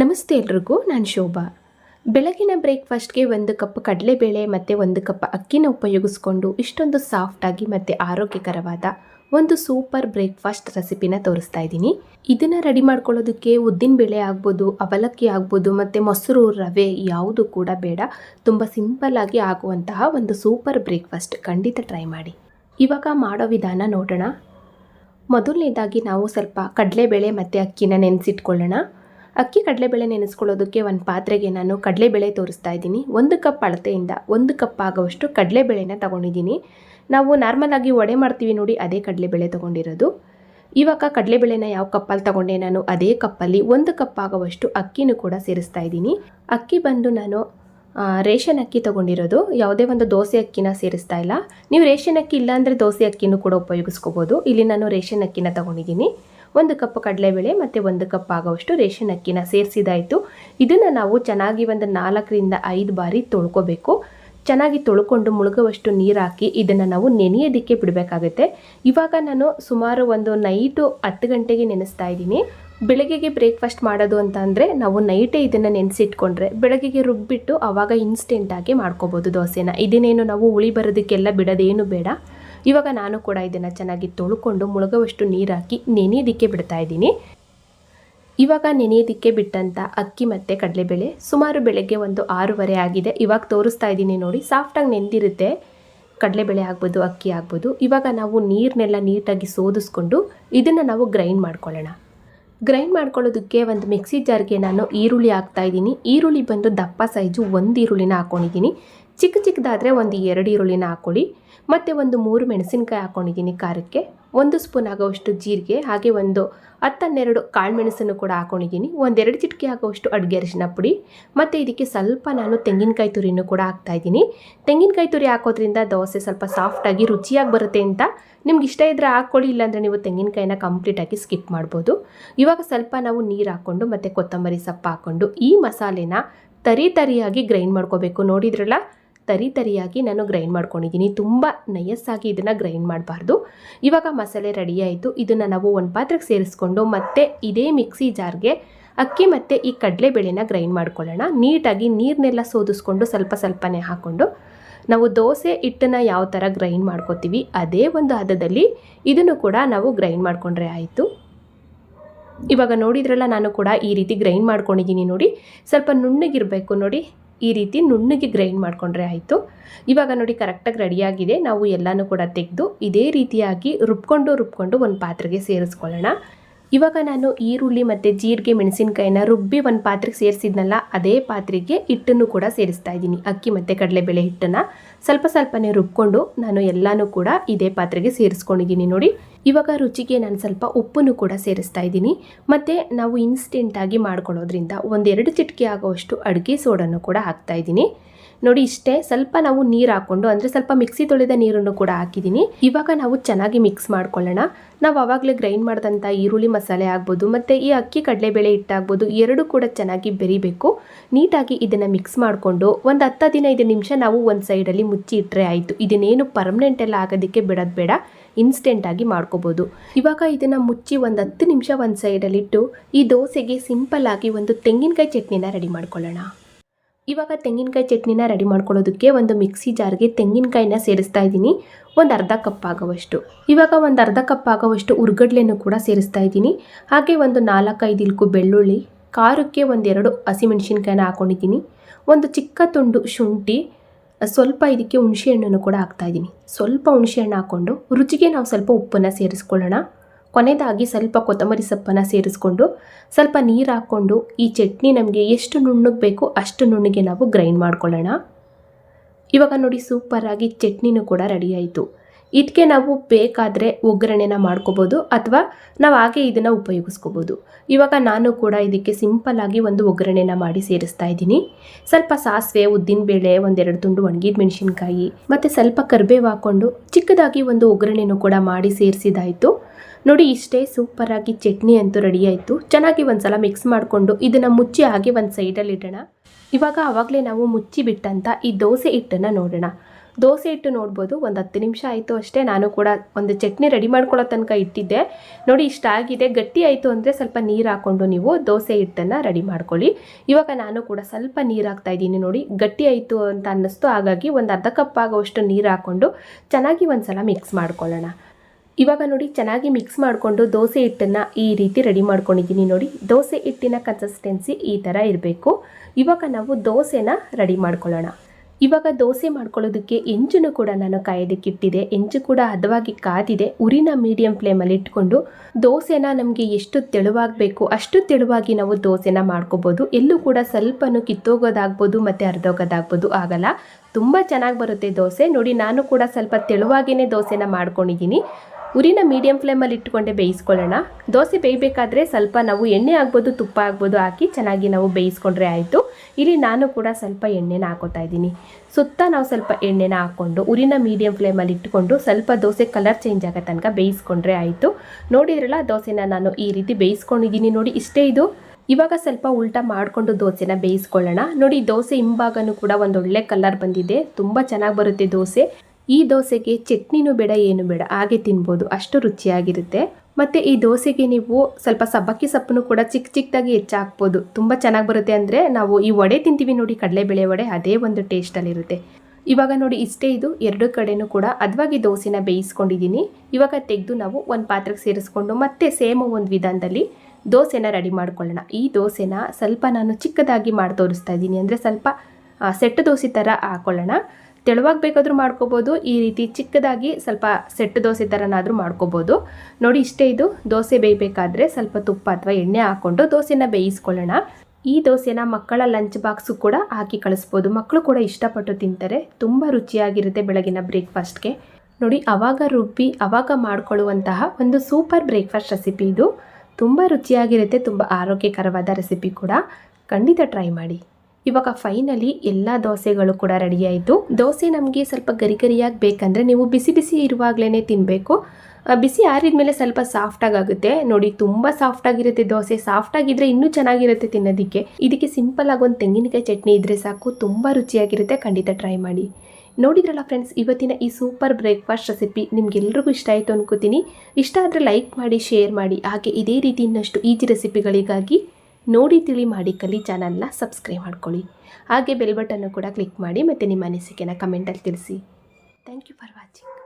ನಮಸ್ತೆ ಎಲ್ರಿಗೂ, ನಾನು ಶೋಭಾ. ಬೆಳಗಿನ ಬ್ರೇಕ್ಫಾಸ್ಟ್ಗೆ ಒಂದು ಕಪ್ ಕಡಲೆಬೇಳೆ ಮತ್ತು ಒಂದು ಕಪ್ ಅಕ್ಕಿನ ಉಪಯೋಗಿಸ್ಕೊಂಡು ಇಷ್ಟೊಂದು ಸಾಫ್ಟಾಗಿ ಮತ್ತು ಆರೋಗ್ಯಕರವಾದ ಒಂದು ಸೂಪರ್ ಬ್ರೇಕ್ಫಾಸ್ಟ್ ರೆಸಿಪಿನ ತೋರಿಸ್ತಾ ಇದ್ದೀನಿ. ಇದನ್ನು ರೆಡಿ ಮಾಡ್ಕೊಳ್ಳೋದಕ್ಕೆ ಉದ್ದಿನ ಬೇಳೆ ಆಗ್ಬೋದು, ಅವಲಕ್ಕಿ ಆಗ್ಬೋದು, ಮತ್ತು ಮೊಸರು, ರವೆ ಯಾವುದು ಕೂಡ ಬೇಡ. ತುಂಬ ಸಿಂಪಲ್ಲಾಗಿ ಆಗುವಂತಹ ಒಂದು ಸೂಪರ್ ಬ್ರೇಕ್ಫಾಸ್ಟ್ ಖಂಡಿತ ಟ್ರೈ ಮಾಡಿ. ಇವಾಗ ಮಾಡೋ ವಿಧಾನ ನೋಡೋಣ. ಮೊದಲನೇದಾಗಿ ನಾವು ಸ್ವಲ್ಪ ಕಡಲೆಬೇಳೆ ಮತ್ತು ಅಕ್ಕಿನ ನೆನೆಸಿಟ್ಕೊಳ್ಳೋಣ. ಅಕ್ಕಿ ಕಡಲೆಬೇಳೆ ನೆನೆಸ್ಕೊಳ್ಳೋದಕ್ಕೆ ಒಂದು ಪಾತ್ರೆಗೆ ನಾನು ಕಡಲೆಬೇಳೆ ತೋರಿಸ್ತಾ ಇದ್ದೀನಿ. ಒಂದು ಕಪ್ ಅಳತೆಯಿಂದ ಒಂದು ಕಪ್ ಆಗುವಷ್ಟು ಕಡಲೆಬೇಳೆನ ತಗೊಂಡಿದ್ದೀನಿ. ನಾವು ನಾರ್ಮಲ್ ಆಗಿ ವಡೆ ಮಾಡ್ತೀವಿ ನೋಡಿ, ಅದೇ ಕಡಲೆಬೇಳೆ ತೊಗೊಂಡಿರೋದು. ಇವಾಗ ಕಡಲೆಬೇಳೆನ ಯಾವ ಕಪ್ಪಲ್ಲಿ ತಗೊಂಡೆ ನಾನು, ಅದೇ ಕಪ್ಪಲ್ಲಿ ಒಂದು ಕಪ್ ಆಗುವಷ್ಟು ಅಕ್ಕಿನೂ ಕೂಡ ಸೇರಿಸ್ತಾ ಇದ್ದೀನಿ. ಅಕ್ಕಿ ಬಂದು ನಾನು ರೇಷನ್ ಅಕ್ಕಿ ತೊಗೊಂಡಿರೋದು. ಯಾವುದೇ ಒಂದು ದೋಸೆ ಅಕ್ಕಿನ ಸೇರಿಸ್ತಾ ಇಲ್ಲ. ನೀವು ರೇಷನ್ ಅಕ್ಕಿ ಇಲ್ಲಾಂದರೆ ದೋಸೆ ಅಕ್ಕಿನೂ ಕೂಡ ಉಪಯೋಗಿಸ್ಕೋಬೋದು. ಇಲ್ಲಿ ನಾನು ರೇಷನ್ ಅಕ್ಕಿನ ತೊಗೊಂಡಿದ್ದೀನಿ. ಒಂದು ಕಪ್ ಕಡಲೆಬೇಳೆ ಮತ್ತು ಒಂದು ಕಪ್ ಆಗೋವಷ್ಟು ರೇಷನ್ ಅಕ್ಕಿನ ಸೇರಿಸಿದಾಯಿತು. ಇದನ್ನು ನಾವು ಚೆನ್ನಾಗಿ ಒಂದು ನಾಲ್ಕರಿಂದ ಐದು ಬಾರಿ ತೊಳ್ಕೊಬೇಕು. ಚೆನ್ನಾಗಿ ತೊಳ್ಕೊಂಡು ಮುಳುಗುವಷ್ಟು ನೀರು ಹಾಕಿ ಇದನ್ನು ನಾವು ನೆನೆಯೋದಕ್ಕೆ ಬಿಡಬೇಕಾಗುತ್ತೆ. ಇವಾಗ ನಾನು ಸುಮಾರು ಒಂದು ನೈಟು ಹತ್ತು ಗಂಟೆಗೆ ನೆನೆಸ್ತಾ ಇದ್ದೀನಿ. ಬೆಳಗ್ಗೆಗೆ ಬ್ರೇಕ್ಫಾಸ್ಟ್ ಮಾಡೋದು ಅಂತ ಅಂದರೆ ನಾವು ನೈಟೇ ಇದನ್ನು ನೆನೆಸಿಟ್ಕೊಂಡ್ರೆ ಬೆಳಗ್ಗೆಗೆ ರುಬ್ಬಿಟ್ಟು ಆವಾಗ ಇನ್ಸ್ಟೆಂಟಾಗಿ ಮಾಡ್ಕೋಬೋದು ದೋಸೆನ. ಇದನ್ನೇನು ನಾವು ಉಳಿ ಬರೋದಕ್ಕೆಲ್ಲ ಬಿಡೋದೇನು ಬೇಡ. ಇವಾಗ ನಾನು ಕೂಡ ಇದನ್ನು ಚೆನ್ನಾಗಿ ತೊಳ್ಕೊಂಡು ಮುಳುಗುವಷ್ಟು ನೀರು ಹಾಕಿ ನೆನೆಯೋದಕ್ಕೆ ಬಿಡ್ತಾ ಇದ್ದೀನಿ. ಇವಾಗ ನೆನೆಯೋದಕ್ಕೆ ಬಿಟ್ಟಂಥ ಅಕ್ಕಿ ಮತ್ತು ಕಡಲೆಬೇಳೆ ಸುಮಾರು ಬೆಳಗ್ಗೆ ಒಂದು ಆರೂವರೆ ಆಗಿದೆ. ಇವಾಗ ತೋರಿಸ್ತಾ ಇದ್ದೀನಿ ನೋಡಿ ಸಾಫ್ಟಾಗಿ ನೆಂದಿರುತ್ತೆ. ಕಡಲೆಬೇಳೆ ಆಗ್ಬೋದು, ಅಕ್ಕಿ ಆಗ್ಬೋದು. ಇವಾಗ ನಾವು ನೀರನ್ನೆಲ್ಲ ನೀಟಾಗಿ ಸೋದಿಸ್ಕೊಂಡು ಇದನ್ನು ನಾವು ಗ್ರೈಂಡ್ ಮಾಡ್ಕೊಳ್ಳೋಣ. ಗ್ರೈಂಡ್ ಮಾಡ್ಕೊಳ್ಳೋದಕ್ಕೆ ಒಂದು ಮಿಕ್ಸಿ ಜಾರ್ಗೆ ನಾನು ಈರುಳ್ಳಿ ಹಾಕ್ತಾ ಇದ್ದೀನಿ. ಈರುಳ್ಳಿ ಬಂದು ದಪ್ಪ ಸೈಜು ಒಂದು ಈರುಳ್ಳಿನ ಹಾಕ್ಕೊಂಡಿದ್ದೀನಿ ಚಿಕ್ಕ ಚಿಕ್ಕದಾದರೆ ಒಂದು ಎರಡು ಈರುಳ್ಳಿನ ಹಾಕ್ಕೊಳ್ಳಿ ಮತ್ತು ಒಂದು ಮೂರು ಮೆಣಸಿನಕಾಯಿ ಹಾಕ್ಕೊಂಡಿದ್ದೀನಿ ಖಾರಕ್ಕೆ. ಒಂದು ಸ್ಪೂನ್ ಆಗೋವಷ್ಟು ಜೀರಿಗೆ, ಹಾಗೆ ಒಂದು ಹತ್ತನ್ನೆರಡು ಕಾಳು ಮೆಣಸನ್ನು ಕೂಡ ಹಾಕ್ಕೊಂಡಿದ್ದೀನಿ ಒಂದೆರಡು ಚಿಟಿಕೆ ಆಗೋವಷ್ಟು ಅಡುಗೆ ಅರಿಶಿನ ಪುಡಿ. ಮತ್ತು ಇದಕ್ಕೆ ಸ್ವಲ್ಪ ನಾನು ತೆಂಗಿನಕಾಯಿ ತುರಿನೂ ಕೂಡ ಹಾಕ್ತಾ ಇದ್ದೀನಿ. ತೆಂಗಿನಕಾಯಿ ತುರಿ ಹಾಕೋದ್ರಿಂದ ದೋಸೆ ಸ್ವಲ್ಪ ಸಾಫ್ಟಾಗಿ ರುಚಿಯಾಗಿ ಬರುತ್ತೆ ಅಂತ ನಿಮ್ಗೆ ಇಷ್ಟ ಇದ್ದರೆ ಹಾಕ್ಕೊಳ್ಳಿ, ಇಲ್ಲಾಂದರೆ ನೀವು ತೆಂಗಿನಕಾಯಿನ ಕಂಪ್ಲೀಟಾಗಿ ಸ್ಕಿಪ್ ಮಾಡ್ಬೋದು. ಇವಾಗ ಸ್ವಲ್ಪ ನಾವು ನೀರು ಹಾಕ್ಕೊಂಡು ಮತ್ತು ಕೊತ್ತಂಬರಿ ಸೊಪ್ಪು ಹಾಕ್ಕೊಂಡು ಈ ಮಸಾಲೆನ ತರಿ ತರಿಯಾಗಿ ಗ್ರೈಂಡ್ ಮಾಡ್ಕೋಬೇಕು. ನೋಡಿದ್ರಲ್ಲ? ತರಿ ತರಿಯಾಗಿ ನಾನು ಗ್ರೈಂಡ್ ಮಾಡ್ಕೊಂಡಿದ್ದೀನಿ. ತುಂಬ ನಯಸ್ಸಾಗಿ ಇದನ್ನು ಗ್ರೈಂಡ್ ಮಾಡಬಾರ್ದು. ಇವಾಗ ಮಸಾಲೆ ರೆಡಿ ಆಯಿತು. ಇದನ್ನು ನಾವು ಒಂದು ಪಾತ್ರೆಗೆ ಸೇರಿಸ್ಕೊಂಡು ಮತ್ತೆ ಇದೇ ಮಿಕ್ಸಿ ಜಾರ್ಗೆ ಅಕ್ಕಿ ಮತ್ತು ಈ ಕಡಲೆಬೇಳೆನ ಗ್ರೈಂಡ್ ಮಾಡ್ಕೊಳ್ಳೋಣ. ನೀಟಾಗಿ ನೀರನ್ನೆಲ್ಲ ಸೋದಿಸ್ಕೊಂಡು ಸ್ವಲ್ಪ ಸ್ವಲ್ಪನೇ ಹಾಕ್ಕೊಂಡು ನಾವು ದೋಸೆ ಹಿಟ್ಟನ್ನು ಯಾವ ಥರ ಗ್ರೈಂಡ್ ಮಾಡ್ಕೋತೀವಿ ಅದೇ ಒಂದು ಹದದಲ್ಲಿ ಇದನ್ನು ಕೂಡ ನಾವು ಗ್ರೈಂಡ್ ಮಾಡಿಕೊಂಡ್ರೆ ಆಯಿತು. ಇವಾಗ ನೋಡಿದ್ರಲ್ಲ ನಾನು ಕೂಡ ಈ ರೀತಿ ಗ್ರೈಂಡ್ ಮಾಡ್ಕೊಂಡಿದ್ದೀನಿ ನೋಡಿ. ಸ್ವಲ್ಪ ನುಣ್ಣಗಿರಬೇಕು ನೋಡಿ. ಈ ರೀತಿ ನುಣ್ಣಗೆ ಗ್ರೈಂಡ್ ಮಾಡಿಕೊಂಡ್ರೆ ಆಯಿತು. ಇವಾಗ ನೋಡಿ ಕರೆಕ್ಟಾಗಿ ರೆಡಿಯಾಗಿದೆ ನಾವು ಎಲ್ಲನೂ ಕೂಡ ತೆಗೆದು ಇದೇ ರೀತಿಯಾಗಿ ರುಬ್ಕೊಂಡು ರುಬ್ಕೊಂಡು ಒಂದು ಪಾತ್ರೆಗೆ ಸೇರಿಸ್ಕೊಳ್ಳೋಣ. ಇವಾಗ ನಾನು ಈರುಳ್ಳಿ ಮತ್ತು ಜೀರಿಗೆ ಮೆಣಸಿನಕಾಯಿನ ರುಬ್ಬಿ ಒಂದು ಪಾತ್ರೆಗೆ ಸೇರಿಸಿದ್ನಲ್ಲ, ಅದೇ ಪಾತ್ರೆಗೆ ಹಿಟ್ಟನ್ನು ಕೂಡ ಸೇರಿಸ್ತಾ ಇದ್ದೀನಿ. ಅಕ್ಕಿ ಮತ್ತು ಕಡಲೆಬೇಳೆ ಹಿಟ್ಟನ್ನು ಸ್ವಲ್ಪ ಸ್ವಲ್ಪನೇ ರುಬ್ಕೊಂಡು ನಾನು ಎಲ್ಲನೂ ಕೂಡ ಇದೇ ಪಾತ್ರೆಗೆ ಸೇರಿಸ್ಕೊಂಡಿದ್ದೀನಿ ನೋಡಿ. ಇವಾಗ ರುಚಿಗೆ ನಾನು ಸ್ವಲ್ಪ ಉಪ್ಪನ್ನು ಕೂಡ ಸೇರಿಸ್ತಾ ಇದ್ದೀನಿ. ಮತ್ತು ನಾವು ಇನ್ಸ್ಟೆಂಟಾಗಿ ಮಾಡ್ಕೊಳ್ಳೋದ್ರಿಂದ ಒಂದೆರಡು ಚಿಟಿಕೆ ಆಗೋವಷ್ಟು ಅಡುಗೆ ಸೋಡನ್ನು ಕೂಡ ಹಾಕ್ತಾ ಇದ್ದೀನಿ. ನೋಡಿ ಇಷ್ಟೇ, ಸ್ವಲ್ಪ ನಾವು ನೀರು ಹಾಕ್ಕೊಂಡು ಅಂದರೆ ಸ್ವಲ್ಪ ಮಿಕ್ಸಿ ತೊಳೆದ ನೀರನ್ನು ಕೂಡ ಹಾಕಿದ್ದೀನಿ ಇವಾಗ ನಾವು ಚೆನ್ನಾಗಿ ಮಿಕ್ಸ್ ಮಾಡ್ಕೊಳ್ಳೋಣ. ನಾವು ಆವಾಗಲೇ ಗ್ರೈಂಡ್ ಮಾಡಿದಂಥ ಈರುಳ್ಳಿ ಮಸಾಲೆ ಆಗ್ಬೋದು, ಮತ್ತು ಈ ಅಕ್ಕಿ ಕಡಲೆಬೇಳೆ ಹಿಟ್ಟಾಗ್ಬೋದು ಎರಡು ಕೂಡ ಚೆನ್ನಾಗಿ ಬೆರಿಬೇಕು. ನೀಟಾಗಿ ಇದನ್ನು ಮಿಕ್ಸ್ ಮಾಡಿಕೊಂಡು ಒಂದು ಹತ್ತು ಹದಿನೈದು ನಿಮಿಷ ನಾವು ಒಂದು ಸೈಡಲ್ಲಿ ಮುಚ್ಚಿ ಇಟ್ಟರೆ ಆಯಿತು. ಇದನ್ನೇನು ಪರ್ಮನೆಂಟ್ ಎಲ್ಲ ಆಗೋದಕ್ಕೆ ಬಿಡೋದು ಬೇಡ. ಇನ್ಸ್ಟೆಂಟಾಗಿ ಮಾಡ್ಕೋಬೋದು. ಇವಾಗ ಇದನ್ನು ಮುಚ್ಚಿ ಒಂದು ಹತ್ತು ನಿಮಿಷ ಒಂದು ಸೈಡಲ್ಲಿಟ್ಟು ಈ ದೋಸೆಗೆ ಸಿಂಪಲ್ಲಾಗಿ ಒಂದು ತೆಂಗಿನಕಾಯಿ ಚಟ್ನಿನ ರೆಡಿ ಮಾಡ್ಕೊಳ್ಳೋಣ. ಇವಾಗ ತೆಂಗಿನಕಾಯಿ ಚಟ್ನಿನ ರೆಡಿ ಮಾಡ್ಕೊಳ್ಳೋದಕ್ಕೆ ಒಂದು ಮಿಕ್ಸಿ ಜಾರ್ಗೆ ತೆಂಗಿನಕಾಯಿನ ಸೇರಿಸ್ತಾ ಇದ್ದೀನಿ. ಒಂದು ಅರ್ಧ ಕಪ್ ಆಗೋವಷ್ಟು. ಇವಾಗ ಒಂದು ಅರ್ಧ ಕಪ್ ಆಗೋವಷ್ಟು ಉರ್ಗಡ್ಲೆನೂ ಕೂಡ ಸೇರಿಸ್ತಾ ಇದ್ದೀನಿ. ಹಾಗೆ ಒಂದು ನಾಲ್ಕೈದು ಇಲ್ಕು ಬೆಳ್ಳುಳ್ಳಿ ಖಾರಕ್ಕೆ ಒಂದೆರಡು ಹಸಿಮೆಣಸಿನ್ಕಾಯಿನ ಹಾಕೊಂಡಿದ್ದೀನಿ. ಒಂದು ಚಿಕ್ಕ ತುಂಡು ಶುಂಠಿ, ಸ್ವಲ್ಪ ಇದಕ್ಕೆ ಹುಣಸೆಹಣ್ಣನ್ನು ಕೂಡ ಹಾಕ್ತಾಯಿದ್ದೀನಿ ಸ್ವಲ್ಪ ಸ್ವಲ್ಪ ಹುಣಸೆಹಣ್ಣು ಹಾಕ್ಕೊಂಡು ರುಚಿಗೆ ನಾವು ಸ್ವಲ್ಪ ಉಪ್ಪನ್ನು ಸೇರಿಸ್ಕೊಳ್ಳೋಣ. ಕೊನೆಯದಾಗಿ ಸ್ವಲ್ಪ ಕೊತ್ತಂಬರಿ ಸೊಪ್ಪನ್ನು ಸೇರಿಸ್ಕೊಂಡು ಸ್ವಲ್ಪ ನೀರು ಹಾಕ್ಕೊಂಡು ಈ ಚಟ್ನಿ ನಮಗೆ ಎಷ್ಟು ನುಣ್ಣಗೆ ಬೇಕೋ ಅಷ್ಟು ನುಣ್ಣಗೆ ನಾವು ಗ್ರೈಂಡ್ ಮಾಡ್ಕೊಳ್ಳೋಣ. ಇವಾಗ ನೋಡಿ ಸೂಪರಾಗಿ ಚಟ್ನಿನೂ ಕೂಡ ರೆಡಿ ಆಯಿತು. ಇದಕ್ಕೆ ನಾವು ಬೇಕಾದರೆ ಒಗ್ಗರಣೆನ ಮಾಡ್ಕೋಬೋದು ಅಥವಾ ನಾವು ಹಾಗೆ ಇದನ್ನು ಉಪಯೋಗಿಸ್ಕೋಬೋದು. ಇವಾಗ ನಾನು ಕೂಡ ಇದಕ್ಕೆ ಸಿಂಪಲ್ಲಾಗಿ ಒಂದು ಒಗ್ಗರಣೆನ ಮಾಡಿ ಸೇರಿಸ್ತಾ ಇದ್ದೀನಿ. ಸ್ವಲ್ಪ ಸಾಸಿವೆ, ಉದ್ದಿನಬೇಳೆ, ಒಂದೆರಡು ತುಂಡು ಒಣಗಿದ ಮೆಣಸಿನ್ಕಾಯಿ, ಮತ್ತು ಸ್ವಲ್ಪ ಕರಿಬೇವು ಹಾಕ್ಕೊಂಡು ಚಿಕ್ಕದಾಗಿ ಒಂದು ಒಗ್ಗರಣೆನೂ ಕೂಡ ಮಾಡಿ ಸೇರಿಸಿದಾಯಿತು. ನೋಡಿ ಇಷ್ಟೇ ಸೂಪರಾಗಿ ಚಟ್ನಿ ಅಂತೂ ರೆಡಿ ಆಯಿತು. ಚೆನ್ನಾಗಿ ಒಂದ್ಸಲ ಮಿಕ್ಸ್ ಮಾಡಿಕೊಂಡು ಇದನ್ನು ಮುಚ್ಚಿ ಹಾಗೆ ಒಂದು ಸೈಡಲ್ಲಿ ಇಡೋಣ. ಇವಾಗ ಆವಾಗಲೇ ನಾವು ಮುಚ್ಚಿ ಬಿಟ್ಟಂಥ ಈ ದೋಸೆ ಹಿಟ್ಟನ್ನು ನೋಡೋಣ. ದೋಸೆ ಇಟ್ಟು ನೋಡ್ಬೋದು. ಒಂದು ಹತ್ತು ನಿಮಿಷ ಆಯಿತು ಅಷ್ಟೇ. ನಾನು ಕೂಡ ಒಂದು ಚಟ್ನಿ ರೆಡಿ ಮಾಡ್ಕೊಳ್ಳೋ ತನಕ ಇಟ್ಟಿದ್ದೆ. ನೋಡಿ ಇಷ್ಟ ಆಗಿದೆ. ಗಟ್ಟಿ ಆಯಿತು ಅಂದರೆ ಸ್ವಲ್ಪ ನೀರು ಹಾಕ್ಕೊಂಡು ನೀವು ದೋಸೆ ಹಿಟ್ಟನ್ನು ರೆಡಿ ಮಾಡ್ಕೊಳ್ಳಿ. ಇವಾಗ ನಾನು ಕೂಡ ಸ್ವಲ್ಪ ನೀರು ಹಾಕ್ತಾ ಇದ್ದೀನಿ. ನೋಡಿ, ಗಟ್ಟಿ ಆಯಿತು ಅಂತ ಅನ್ನಿಸ್ತು. ಹಾಗಾಗಿ ಒಂದು ಅರ್ಧ ಕಪ್ ಆಗುವಷ್ಟು ನೀರು ಹಾಕ್ಕೊಂಡು ಚೆನ್ನಾಗಿ ಒಂದು ಸಲ ಮಿಕ್ಸ್ ಮಾಡ್ಕೊಳ್ಳೋಣ. ಇವಾಗ ನೋಡಿ, ಚೆನ್ನಾಗಿ ಮಿಕ್ಸ್ ಮಾಡಿಕೊಂಡು ದೋಸೆ ಹಿಟ್ಟನ್ನು ಈ ರೀತಿ ರೆಡಿ ಮಾಡ್ಕೊಂಡಿದ್ದೀನಿ. ನೋಡಿ, ದೋಸೆ ಹಿಟ್ಟಿನ ಕನ್ಸಿಸ್ಟೆನ್ಸಿ ಈ ಥರ ಇರಬೇಕು. ಇವಾಗ ನಾವು ದೋಸೆನ ರೆಡಿ ಮಾಡ್ಕೊಳ್ಳೋಣ. ಇವಾಗ ದೋಸೆ ಮಾಡ್ಕೊಳ್ಳೋದಕ್ಕೆ ಎಂಜನ್ನು ಕೂಡ ನಾನು ಕಾಯೋದಕ್ಕಿಟ್ಟಿದೆ ಎಂಜು ಕೂಡ ಹದವಾಗಿ ಕಾದಿದೆ. ಉರಿನ ಮೀಡಿಯಂ ಫ್ಲೇಮಲ್ಲಿ ಇಟ್ಕೊಂಡು ದೋಸೆನ ನಮಗೆ ಎಷ್ಟು ತೆಳುವಾಗಬೇಕು, ಅಷ್ಟು ತೆಳುವಾಗಿ ನಾವು ದೋಸೆನ ಮಾಡ್ಕೋಬೋದು. ಎಲ್ಲೂ ಕೂಡ ಸ್ವಲ್ಪನೂ ಕಿತ್ತೋಗೋದಾಗ್ಬೋದು ಮತ್ತು ಅರ್ಧೋಗೋದಾಗ್ಬೋದು ಆಗಲ್ಲ. ತುಂಬ ಚೆನ್ನಾಗಿ ಬರುತ್ತೆ ದೋಸೆ. ನೋಡಿ, ನಾನು ಕೂಡ ಸ್ವಲ್ಪ ತೆಳುವಾಗಿಯೇ ದೋಸೆನ ಮಾಡ್ಕೊಂಡಿದ್ದೀನಿ. ಉರಿನ ಮೀಡಿಯಂ ಫ್ಲೇಮಲ್ಲಿ ಇಟ್ಕೊಂಡೆ ಬೇಯಿಸ್ಕೊಳ್ಳೋಣ. ದೋಸೆ ಬೇಯಬೇಕಾದ್ರೆ ಸ್ವಲ್ಪ ನಾವು ಎಣ್ಣೆ ಆಗ್ಬೋದು, ತುಪ್ಪ ಆಗ್ಬೋದು ಹಾಕಿ ಚೆನ್ನಾಗಿ ನಾವು ಬೇಯಿಸ್ಕೊಂಡ್ರೆ ಆಯಿತು. ಇಲ್ಲಿ ನಾನು ಕೂಡ ಸ್ವಲ್ಪ ಎಣ್ಣೆನ ಹಾಕೋತಾ ಇದ್ದೀನಿ. ಸುತ್ತ ನಾವು ಸ್ವಲ್ಪ ಎಣ್ಣೆನ ಹಾಕ್ಕೊಂಡು, ಉರಿನ ಮೀಡಿಯಂ ಫ್ಲೇಮಲ್ಲಿ ಇಟ್ಕೊಂಡು ಸ್ವಲ್ಪ ದೋಸೆ ಕಲರ್ ಚೇಂಜ್ ಆಗೋ ತನಕ ಬೇಯಿಸ್ಕೊಂಡ್ರೆ ಆಯಿತು. ನೋಡಿದ್ರಲ್ಲ, ದೋಸೆನ ನಾನು ಈ ರೀತಿ ಬೇಯಿಸ್ಕೊಂಡಿದ್ದೀನಿ ನೋಡಿ, ಇಷ್ಟೇ ಇದು. ಇವಾಗ ಸ್ವಲ್ಪ ಉಲ್ಟಾ ಮಾಡಿಕೊಂಡು ದೋಸೆನ ಬೇಯಿಸ್ಕೊಳ್ಳೋಣ. ನೋಡಿ, ದೋಸೆ ಹಿಂಭಾಗನೂ ಕೂಡ ಒಂದೊಳ್ಳೆ ಕಲರ್ ಬಂದಿದೆ. ತುಂಬ ಚೆನ್ನಾಗಿ ಬರುತ್ತೆ ದೋಸೆ. ಈ ದೋಸೆಗೆ ಚಟ್ನಿನೂ ಬೇಡ, ಏನು ಬೇಡ, ಹಾಗೆ ತಿನ್ಬೋದು. ಅಷ್ಟು ರುಚಿಯಾಗಿರುತ್ತೆ. ಮತ್ತು ಈ ದೋಸೆಗೆ ನೀವು ಸ್ವಲ್ಪ ಸಬ್ಬಕ್ಕಿ ಸೊಪ್ಪನ್ನು ಕೂಡ ಚಿಕ್ಕ ಚಿಕ್ಕದಾಗಿ ಹೆಚ್ಚಾಕ್ಬೋದು. ತುಂಬ ಚೆನ್ನಾಗಿ ಬರುತ್ತೆ ಅಂದರೆ ನಾವು ಈ ವಡೆ ತಿಂತೀವಿ ನೋಡಿ, ಕಡಲೆಬೇಳೆ ವಡೆ ಅದೇ ಒಂದು ಟೇಸ್ಟಲ್ಲಿರುತ್ತೆ. ಇವಾಗ ನೋಡಿ, ಇಷ್ಟೇ ಇದು. ಎರಡು ಕಡೆನೂ ಕೂಡ ಅದವಾಗಿ ದೋಸೆನ ಬೇಯಿಸ್ಕೊಂಡಿದ್ದೀನಿ. ಇವಾಗ ತೆಗೆದು ನಾವು ಒಂದು ಪಾತ್ರೆಗೆ ಸೇರಿಸ್ಕೊಂಡು ಮತ್ತೆ ಸೇಮ್ ಒಂದು ವಿಧಾನದಲ್ಲಿ ದೋಸೆನ ರೆಡಿ ಮಾಡ್ಕೊಳ್ಳೋಣ. ಈ ದೋಸೆನ ಸ್ವಲ್ಪ ನಾನು ಚಿಕ್ಕದಾಗಿ ಮಾಡಿ ತೋರಿಸ್ತಾ ಇದ್ದೀನಿ. ಅಂದರೆ ಸ್ವಲ್ಪ ಸೆಟ್ಟು ಸೆಟ್ ದೋಸೆ ಥರ ಹಾಕೊಳ್ಳೋಣ. ತೆಳುವಾಗಿ ಬೇಕಾದರೂ ಮಾಡ್ಕೋಬೋದು, ಈ ರೀತಿ ಚಿಕ್ಕದಾಗಿ ಸ್ವಲ್ಪ ಸೆಟ್ ದೋಸೆ ಥರನಾದರೂ ಮಾಡ್ಕೋಬೋದು. ನೋಡಿ, ಇಷ್ಟೇ ಇದು. ದೋಸೆ ಬೇಯಬೇಕಾದ್ರೆ ಸ್ವಲ್ಪ ತುಪ್ಪ ಅಥವಾ ಎಣ್ಣೆ ಹಾಕ್ಕೊಂಡು ದೋಸೆನ ಬೇಯಿಸ್ಕೊಳ್ಳೋಣ. ಈ ದೋಸೆನ ಮಕ್ಕಳ ಲಂಚ್ ಬಾಕ್ಸು ಕೂಡ ಹಾಕಿ ಕಳಿಸ್ಬೋದು. ಮಕ್ಕಳು ಕೂಡ ಇಷ್ಟಪಟ್ಟು ತಿಂತಾರೆ. ತುಂಬ ರುಚಿಯಾಗಿರುತ್ತೆ ಬೆಳಗಿನ ಬ್ರೇಕ್ಫಾಸ್ಟ್ಗೆ. ನೋಡಿ, ಅವಾಗ ರುಬ್ಬಿ, ಅವಾಗ ಮಾಡ್ಕೊಳ್ಳುವಂತಹ ಒಂದು ಸೂಪರ್ ಬ್ರೇಕ್ಫಾಸ್ಟ್ ರೆಸಿಪಿ ಇದು. ತುಂಬ ರುಚಿಯಾಗಿರುತ್ತೆ, ತುಂಬ ಆರೋಗ್ಯಕರವಾದ ರೆಸಿಪಿ ಕೂಡ. ಖಂಡಿತ ಟ್ರೈ ಮಾಡಿ. ಇವಾಗ ಫೈನಲಿ ಎಲ್ಲ ದೋಸೆಗಳು ಕೂಡ ರೆಡಿ ಆಯಿತು. ದೋಸೆ ನಮಗೆ ಸ್ವಲ್ಪ ಗರಿ ಗರಿಯಾಗಿ ಬೇಕಂದರೆ ನೀವು ಬಿಸಿ ಬಿಸಿ ಇರುವಾಗಲೇ ತಿನ್ನಬೇಕು ಬಿಸಿ ಆರಿದ್ಮೇಲೆ ಸ್ವಲ್ಪ ಸಾಫ್ಟಾಗಿ ಆಗುತ್ತೆ ನೋಡಿ, ತುಂಬ ಸಾಫ್ಟಾಗಿರುತ್ತೆ ದೋಸೆ. ಸಾಫ್ಟಾಗಿದ್ರೆ ಇನ್ನೂ ಚೆನ್ನಾಗಿರುತ್ತೆ ತಿನ್ನೋದಕ್ಕೆ. ಇದಕ್ಕೆ ಸಿಂಪಲ್ ಆಗಿ ಒಂದು ತೆಂಗಿನಕಾಯಿ ಚಟ್ನಿ ಇದ್ದರೆ ಸಾಕು. ತುಂಬ ರುಚಿಯಾಗಿರುತ್ತೆ. ಖಂಡಿತ ಟ್ರೈ ಮಾಡಿ. ನೋಡಿದ್ರಲ್ಲ ಫ್ರೆಂಡ್ಸ್ ಇವತ್ತಿನ ಈ ಸೂಪರ್ ಬ್ರೇಕ್ಫಾಸ್ಟ್ ರೆಸಿಪಿ ನಿಮ್ಗೆಲ್ರಿಗೂ ಇಷ್ಟ ಆಯಿತು ಅನ್ಕೋತೀನಿ. ಇಷ್ಟ ಆದರೆ ಲೈಕ್ ಮಾಡಿ ಶೇರ್ ಮಾಡಿ. ಹಾಗೆ ಇದೇ ರೀತಿ ಇನ್ನಷ್ಟು ಈಜಿ ರೆಸಿಪಿಗಳಿಗಾಗಿ ನೋಡಿ ತಿಳಿ ಮಾಡಿ ಕಲಿ ಚಾನಲ್ನ ಸಬ್ಸ್ಕ್ರೈಬ್ ಮಾಡ್ಕೊಳ್ಳಿ. ಹಾಗೆ ಬೆಲ್ ಬಟನ್ನು ಕೂಡ ಕ್ಲಿಕ್ ಮಾಡಿ ಮತ್ತು ನಿಮ್ಮ ಅನಿಸಿಕೆನ ಕಮೆಂಟಲ್ಲಿ ತಿಳಿಸಿ. Thank you for watching